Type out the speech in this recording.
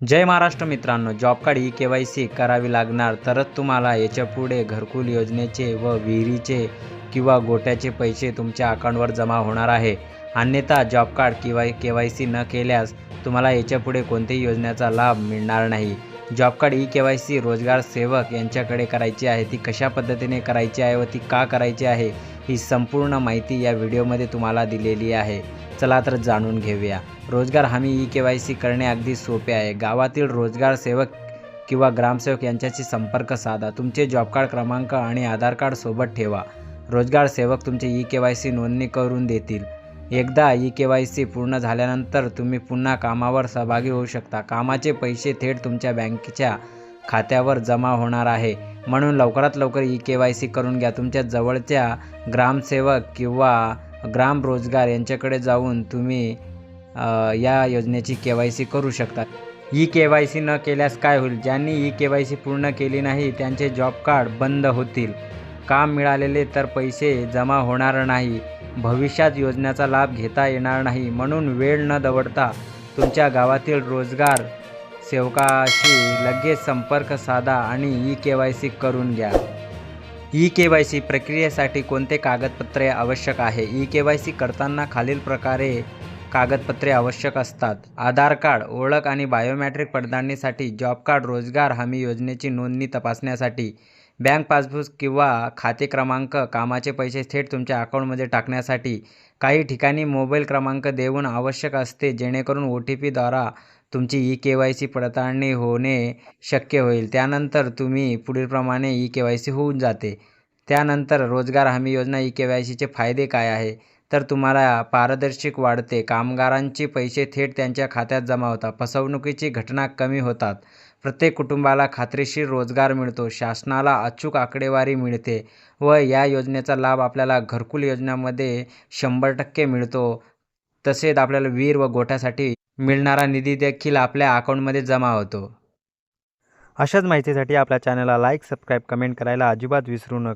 जय महाराष्ट्र मित्रांनो job card E K Y C करावी लागणार तरच तुम्हाला याच्यापुढे घरकुल योजनेचे व विहिरीचे किंवा गोट्याचे पैसे तुमच्या अकाउंटवर जमा होणार आहे. अन्यथा जॉब कार्ड किंवा के वाय सी न केल्यास तुम्हाला याच्यापुढे कोणत्याही योजनेचा लाभ मिळणार नाही. Job card E K Y C रोजगार सेवक यांच्याकडे करायची आहे ती कशा पद्धतीने करायची आहे व ती का करायची आहे ही संपूर्ण माहिती या व्हिडिओमध्ये तुम्हाला दिलेली आहे. चला तर जाणून घेऊया. रोजगार हमी ई के वाय सी करणे अगदी सोपे आहे. गावातील रोजगार सेवक किंवा ग्रामसेवक यांच्याशी संपर्क साधा. तुमचे जॉब कार्ड क्रमांक आणि आधार कार्ड सोबत ठेवा. रोजगार सेवक तुमचे ई के वाय सी नोंदणी करून देतील. एकदा ई के वाय सी पूर्ण झाल्यानंतर तुम्ही पुन्हा कामावर सहभागी होऊ शकता. कामाचे पैसे थेट तुमच्या बँकेच्या खात्यावर जमा होणार आहे. म्हणून लवकरात लवकर ई के वाय सी करून घ्या. तुमच्या जवळच्या ग्रामसेवक किंवा ग्राम रोजगार यांच्याकडे जाऊन तुम्ही या योजनेची के वाय सी करू शकता. ई के वाय सी न केल्यास काय होईल? ज्यांनी ई के वाय सी पूर्ण केली नाही त्यांचे जॉब कार्ड बंद होतील. काम मिळालेले तर पैसे जमा होणार नाही. भविष्यात योजनेचा लाभ घेता येणार नाही. म्हणून वेळ न दवडता तुमच्या गावातील रोजगार सेवकाशी लगेच संपर्क साधा आणि ई के वाय सी करून घ्या. ई के वाय सी प्रक्रियेसाठी कोणते कागदपत्रे आवश्यक आहे? ई के वाय सी करताना खालील प्रकारे कागदपत्रे आवश्यक असतात. आधार कार्ड ओळख आणि बायोमॅट्रिक पडताळणीसाठी जॉब कार्ड रोजगार हमी योजनेची नोंदणी तपासण्यासाठी बँक पासबुक किंवा खाते क्रमांक कामाचे पैसे थेट तुमच्या अकाउंटमध्ये टाकण्यासाठी काही ठिकाणी मोबाईल क्रमांक देऊन आवश्यक असते जेणेकरून ओ टी पीद्वारा तुमची ई के वाय सी पडताळणी होणे शक्य होईल. त्यानंतर तुम्ही पुढीलप्रमाणे ई के वाय सी होऊन जाते. त्यानंतर रोजगार हमी योजना ई के वाय सीचे फायदे काय आहे? तर तुम्हाला पारदर्शक वाढते. कामगारांचे पैसे थेट त्यांच्या खात्यात जमा होतात. फसवणुकीची घटना कमी होतात. प्रत्येक कुटुंबाला खात्रीशीर रोजगार मिळतो. शासनाला अचूक आकडेवारी मिळते व या योजनेचा लाभ आपल्याला घरकुल योजनामध्ये शंभर टक्के मिळतो. तसेच आपल्याला विहीर व गोठ्यासाठी मिळणारा निधी देखील आपल्या अकाउंटमध्ये जमा होतो. अशाच माहितीसाठी आपल्या चॅनलला लाईक सबस्क्राईब कमेंट करायला अजिबात विसरू नका.